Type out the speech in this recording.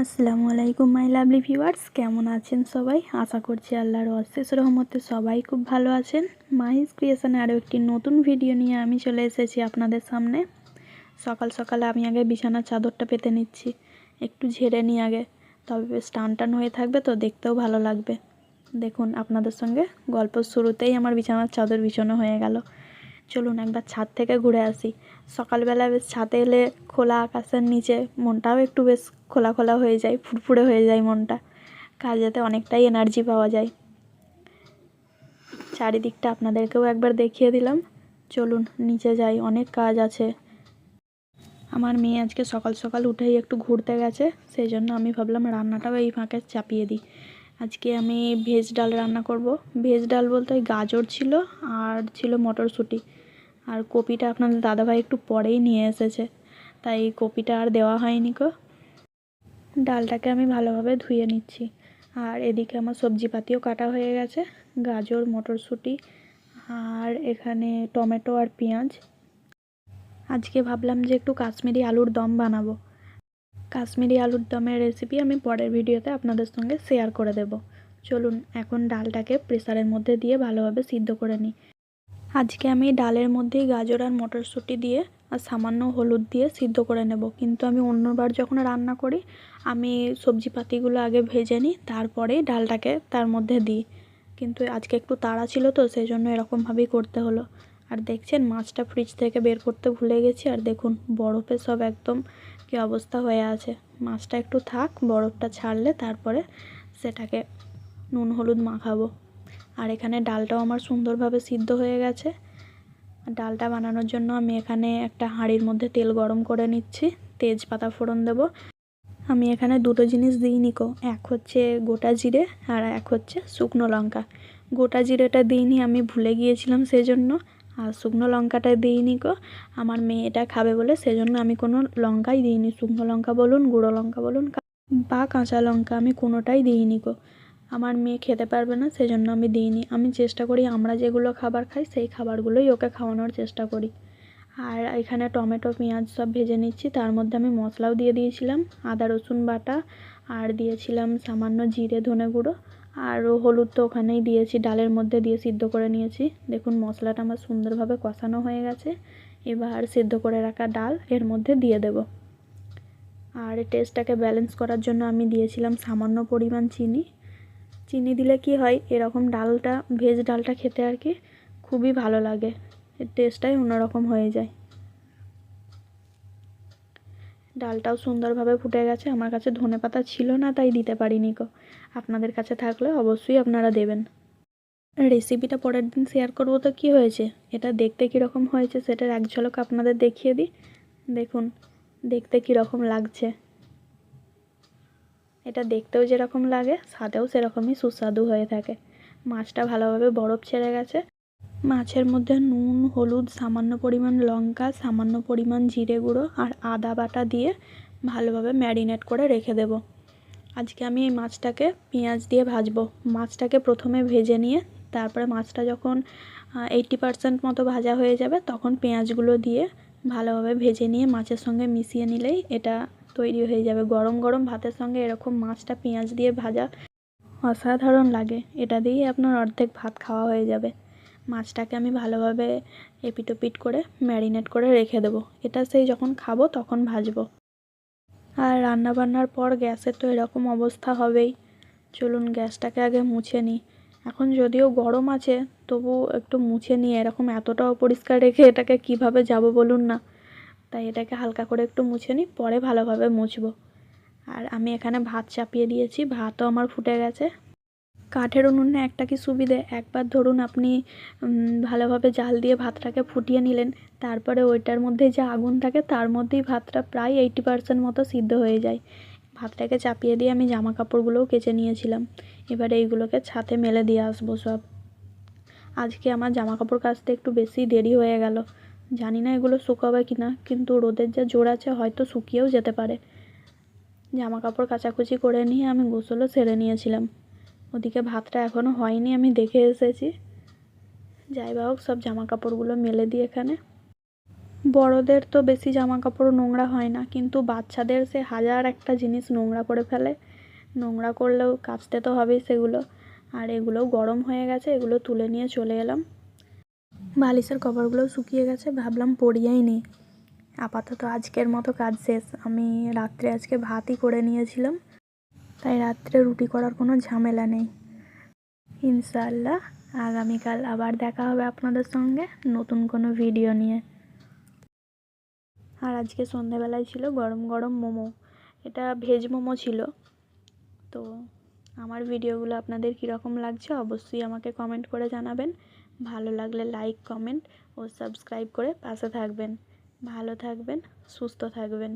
আসসালামু আলাইকুম, my lovely viewers. কেমন আছেন সবাই? আশা করছি আল্লাহর অশেষ রহমতে সবাই খুব ভালো আছেন। মাহিস ক্রিয়েশনে আরও একটি নতুন ভিডিও নিয়ে আমি চলে এসেছি আপনাদের সামনে। সকাল সকালে আমি আগে বিছানার চাদরটা পেতে নিচ্ছি, একটু ঝেড়ে নিই আগে। তবে বেশ টান টান হয়ে থাকবে তো, দেখতেও ভালো লাগবে। দেখুন, আপনাদের সঙ্গে গল্প শুরুতেই আমার বিছানার চাদর বিছানো হয়ে গেল। চলুন একবার ছাদ থেকে ঘুরে আসি। সকালবেলা বেশ ছাদে এলে খোলা আকাশের নিচে মনটাও একটু বেশ খোলা খোলা হয়ে যায়, ফুরফুরে হয়ে যায় মনটা। কাজেতে অনেকটাই এনার্জি পাওয়া যায়। চারিদিকটা আপনাদেরকেও একবার দেখিয়ে দিলাম। চলুন, নিচে যাই, অনেক কাজ আছে। আমার মেয়ে আজকে সকাল সকাল উঠেই একটু ঘুরতে গেছে, সেই জন্য আমি ভাবলাম রান্নাটাও এই ফাঁকে চাপিয়ে দিই। আজকে আমি ভেজ ডাল রান্না করব। ভেজ ডাল বলতে ওই গাজর ছিল আর ছিল মটরশুঁটি। আর কপিটা আপনাদের দাদাভাই একটু পরেই নিয়ে এসেছে, তাই কপিটা আর দেওয়া হয়নি কো ডালটাকে আমি ভালোভাবে ধুয়ে নিচ্ছি। আর এদিকে আমার সবজিপাতিও কাটা হয়ে গেছে, গাজর, মটরশুঁটি আর এখানে টমেটো আর পেঁয়াজ। আজকে ভাবলাম যে একটু কাশ্মীরি আলুর দম বানাবো। কাশ্মীরি আলুর দমের রেসিপি আমি পরের ভিডিওতে আপনাদের সঙ্গে শেয়ার করে দেব। চলুন, এখন ডালটাকে প্রেসারের মধ্যে দিয়ে ভালোভাবে সিদ্ধ করে নিই। আজকে আমি ডালের মধ্যেই গাজর আর মটরশুঁটি দিয়ে আর সামান্য হলুদ দিয়ে সিদ্ধ করে নেব। কিন্তু আমি অন্যবার যখন রান্না করি, আমি সবজিপাতিগুলো আগে ভেজে নিই, তারপরেই ডালটাকে তার মধ্যে দিই। কিন্তু আজকে একটু তাড়া ছিল তো সেই জন্য এরকমভাবেই করতে হলো। আর দেখছেন, মাছটা ফ্রিজ থেকে বের করতে ভুলে গেছি। আর দেখুন, বরফে সব একদম কী অবস্থা হয়ে আছে? মাছটা একটু থাক, বরফটা ছাড়লে তারপরে সেটাকে নুন হলুদ মাখাবো। আর এখানে ডালটাও আমার সুন্দরভাবে সিদ্ধ হয়ে গেছে। ডালটা বানানোর জন্য আমি এখানে একটা হাঁড়ির মধ্যে তেল গরম করে নিচ্ছি। তেজপাতা ফোড়ন দেব। আমি এখানে দুটো জিনিস দিই নিকো। এক হচ্ছে গোটা জিরে আর এক হচ্ছে শুকনো লঙ্কা। গোটা জিরেটা দিইনি, আমি ভুলে গিয়েছিলাম সেজন্য। আর শুকনো লঙ্কাটা দিইনি কো আমার মেয়েটা খাবে বলে, সেজন্য আমি কোনো লঙ্কাই দিইনি শুকনো লঙ্কা বলুন, গুঁড়ো লঙ্কা বলুন বা কাঁচা লঙ্কা আমি কোনোটাই দিইনি কো আমার মেয়ে খেতে পারবে না, সেজন্য আমি দিইনি আমি চেষ্টা করি আমরা যেগুলো খাবার খাই, সেই খাবারগুলোই ওকে খাওয়ানোর চেষ্টা করি। আর এখানে টমেটো, পেঁয়াজ সব ভেজে নিচ্ছি। তার মধ্যে আমি মশলাও দিয়ে দিয়েছিলাম, আদা রসুন বাটা, আর দিয়েছিলাম সামান্য জিরে ধনে গুঁড়ো। আর হলুদ তো ওখানেই দিয়েছি, ডালের মধ্যে দিয়ে সিদ্ধ করে নিয়েছি। দেখুন, মশলাটা আমার সুন্দরভাবে কষানো হয়ে গেছে। এবার সিদ্ধ করে রাখা ডাল, এর মধ্যে দিয়ে দেব। আর টেস্টটাকে ব্যালেন্স করার জন্য আমি দিয়েছিলাম সামান্য পরিমাণ চিনি। চিনি দিলে কি হয়, এরকম ডালটা ভেজ ডালটা খেতে আর কি খুবই ভালো লাগে। এর টেস্টটাই অন্যরকম হয়ে যায়। ডালটাও সুন্দরভাবে ফুটে গেছে। আমার কাছে ধনে পাতা ছিল না, তাই দিতে পারিনি কো আপনাদের কাছে থাকলে অবশ্যই আপনারা দেবেন। রেসিপিটা পরের দিন শেয়ার করব তো কী হয়েছে? এটা দেখতে কীরকম হয়েছে সেটার এক ঝলক আপনাদের দেখিয়ে দিই। দেখুন, দেখতে কীরকম লাগছে। এটা দেখতেও যেরকম লাগে, স্বাদেও সেরকমই সুস্বাদু হয়ে থাকে। মাছটা ভালোভাবে বরফ ছেড়ে গেছে। মাছের মধ্যে নুন, হলুদ, সামান্য পরিমাণ লঙ্কা, সামান্য পরিমাণ জিরে গুঁড়ো আর আদা বাটা দিয়ে ভালোভাবে ম্যারিনেট করে রেখে দেব। আজকে আমি এই মাছটাকে পেঁয়াজ দিয়ে ভাজবো। মাছটাকে প্রথমে ভেজে নিয়ে তারপরে মাছটা যখন এইটটি পারসেন্ট মতো ভাজা হয়ে যাবে তখন পেঁয়াজগুলো দিয়ে ভালোভাবে ভেজে নিয়ে মাছের সঙ্গে মিশিয়ে নিলেই এটা তৈরি হয়ে যাবে। গরম গরম ভাতের সঙ্গে এরকম মাছটা পেঁয়াজ দিয়ে ভাজা অসাধারণ লাগে। এটা দিয়েই আপনার অর্ধেক ভাত খাওয়া হয়ে যাবে। মাছটাকে আমি ভালোভাবে এপিটোপিট করে ম্যারিনেট করে রেখে দেবো। এটা সেই যখন খাব তখন ভাজবো। আর রান্না বান্নার পর গ্যাসের তো এরকম অবস্থা হবেই। চলুন গ্যাসটাকে আগে মুছে নিই। এখন যদিও গরম আছে তবু একটু মুছে নিয়ে এরকম এতটা অপরিষ্কার রেখে এটাকে কীভাবে যাব বলুন না। তাই এটাকে হালকা করে একটু মুছে নিই, পরে ভালোভাবে মুছবো। আর আমি এখানে ভাত চাপিয়ে দিয়েছি। ভাতও আমার ফুটে গেছে। কাঠের উনুনে একটা কি সুবিধে? একবার ধরুন আপনি ভালোভাবে জাল দিয়ে ভাতটাকে ফুটিয়ে নিলেন, তারপরে ওইটার মধ্যে যে আগুন থাকে, তার মধ্যেই ভাতটা প্রায় এইটি পার্সেন্ট মতো সিদ্ধ হয়ে যায়। ভাতটাকে চাপিয়ে দিয়ে আমি জামা কাপড়গুলোও কেচে নিয়েছিলাম। এবারে এইগুলোকে ছাতে মেলে দিয়ে আসব সব। আজকে আমার জামা কাপড় কাচতে একটু বেশি দেরি হয়ে গেল। জানি না এগুলো শুকাবে কি না কিন্তু রোদের যা জোর আছে হয়তো শুকিয়েও যেতে পারে। জামা কাপড় কাচাকুচি করে নিয়ে আমি গোসলও সেরে নিয়েছিলাম। ওদিকে ভাতটা এখনও হয়নি, আমি দেখে এসেছি। যাই বা হোক, সব জামা কাপড়গুলো মেলে দিই এখানে। বড়দের তো বেশি জামা কাপড় নোংরা হয় না, কিন্তু বাচ্চাদের সে হাজার একটা জিনিস নোংরা করে ফেলে। নোংরা করলেও কাচতে তো হবেই সেগুলো। আর এগুলোও গরম হয়ে গেছে, এগুলো তুলে নিয়ে চলে এলাম। বালিশের কভারগুলোও শুকিয়ে গেছে, ভাবলাম পরিয়েই নিই। আপাতত আজকের মতো কাজ শেষ। আমি রাত্রে আজকে ভাতই করে নিয়েছিলাম। তাই রাত্রে রুটি করার কোনো ঝামেলা নেই। ইনশাল্লাহ আগামীকাল আবার দেখা হবে আপনাদের সঙ্গে নতুন কোনো ভিডিও নিয়ে। আর আজকে সন্ধ্যাবেলায় ছিল গরম গরম মোমো। এটা ভেজ মোমো ছিল। তো আমার ভিডিওগুলো আপনাদের কীরকম লাগছে অবশ্যই আমাকে কমেন্ট করে জানাবেন। ভালো লাগলে লাইক, কমেন্ট ও সাবস্ক্রাইব করে পাশে থাকবেন। ভালো থাকবেন, সুস্থ থাকবেন।